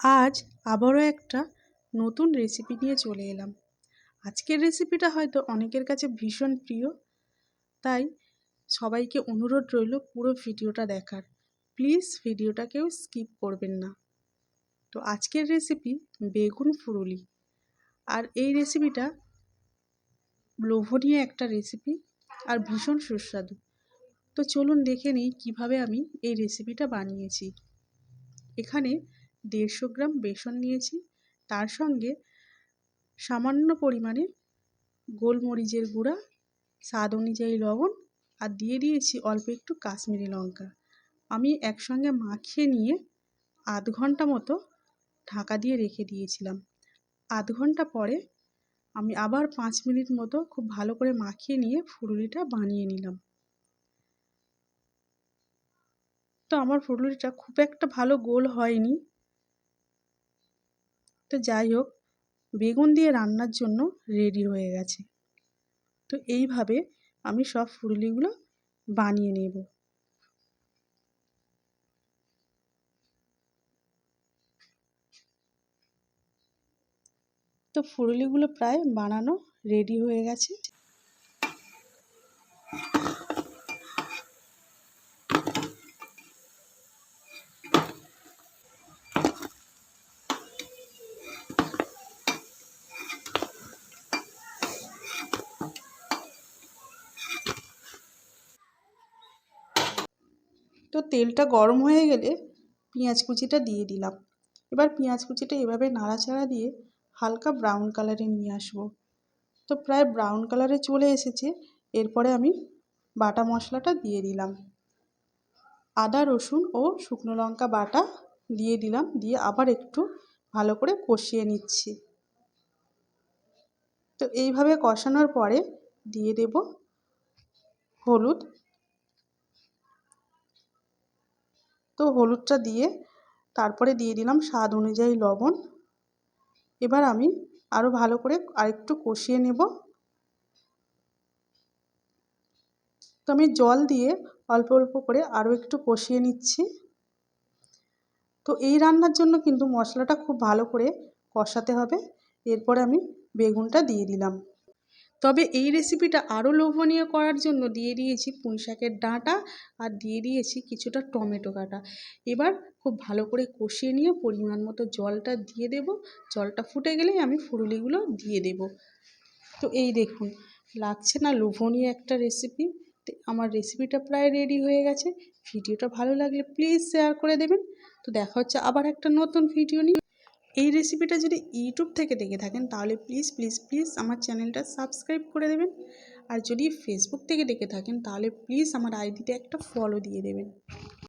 আজ আবারও একটা নতুন রেসিপি নিয়ে চলে এলাম। আজকের রেসিপিটা হয়তো অনেকের কাছে ভীষণ প্রিয়, তাই সবাইকে অনুরোধ রইল পুরো ভিডিওটা দেখার। প্লিজ ভিডিওটা কেউ স্কিপ করবেন না। তো আজকের রেসিপি বেগুন ফুরুলি। আর এই রেসিপিটা লোভনীয় একটা রেসিপি আর ভীষণ সুস্বাদু। তো চলুন দেখে নিই কীভাবে আমি এই রেসিপিটা বানিয়েছি। এখানে দেড়শো গ্রাম বেসন নিয়েছি। তার সঙ্গে সামান্য পরিমাণে গোলমরিচের গুঁড়া, স্বাদ অনুযায়ী লবণ আর দিয়ে দিয়েছি অল্প একটু কাশ্মীরি লঙ্কা। আমি একসঙ্গে মাখিয়ে নিয়ে আধ ঘণ্টা মতো ঢাকা দিয়ে রেখে দিয়েছিলাম। আধ ঘণ্টা পরে আমি আবার পাঁচ মিনিট মতো খুব ভালো করে মাখিয়ে নিয়ে ফুলুরিটা বানিয়ে নিলাম। তো আমার ফুলুরিটা খুব একটা ভালো গোল হয়নি। তো যাই হোক, বেগুন দিয়ে রান্নার জন্য রেডি হয়ে গেছে। তো এইভাবে আমি সব ফুললিগুলো বানিয়ে নেব। তো ফুললিগুলো প্রায় বানানো রেডি হয়ে গেছে। তো তেলটা গরম হয়ে গেলে পেঁয়াজ কুচিটা দিয়ে দিলাম। এবার পেঁয়াজ কুচিটা এভাবে নাড়াচাড়া দিয়ে হালকা ব্রাউন কালারে নিয়ে আসব। তো প্রায় ব্রাউন কালারে চলে এসেছে, এরপরে আমি বাটা মশলাটা দিয়ে দিলাম। আদা, রসুন ও শুকনো লঙ্কা বাটা দিয়ে দিলাম, দিয়ে আবার একটু ভালো করে কষিয়ে নিচ্ছি। তো এইভাবে কষানোর পরে দিয়ে দেব হলুদ তো হলুদটা দিয়ে তারপরে দিয়ে দিলাম স্বাদ অনুযায়ী লবণ। এবার আমি আরও ভালো করে আরেকটু কষিয়ে নেব। তো আমি জল দিয়ে অল্প অল্প করে আরও একটু কষিয়ে নিচ্ছি। তো এই রান্নার জন্য কিন্তু মশলাটা খুব ভালো করে কষাতে হবে। এরপরে আমি বেগুনটা দিয়ে দিলাম। তবে এই রেসিপিটা আরও লোভনীয় করার জন্য দিয়ে দিয়েছি পুঁই শাকের ডাঁটা আর দিয়ে দিয়েছি কিছুটা টমেটো কাটা। এবার খুব ভালো করে কষিয়ে নিয়ে পরিমাণ মতো জলটা দিয়ে দেব। জলটা ফুটে গেলেই আমি ফুরুলিগুলো দিয়ে দেব। তো এই দেখুন, লাগছে না লোভনীয় একটা রেসিপি আমার রেসিপিটা প্রায় রেডি হয়ে গেছে। ভিডিওটা ভালো লাগলে প্লিজ শেয়ার করে দেবেন। তো দেখা হচ্ছে আবার একটা নতুন ভিডিও নিয়ে। এই রেসিপিটা যদি ইউটিউব থেকে দেখে থাকেন, তাহলে প্লিজ প্লিজ প্লিজ আমার চ্যানেলটা সাবস্ক্রাইব করে দেবেন। আর যদি ফেসবুক থেকে দেখে থাকেন, তাহলে প্লিজ আমার আইডিতে একটা ফলো দিয়ে দেবেন।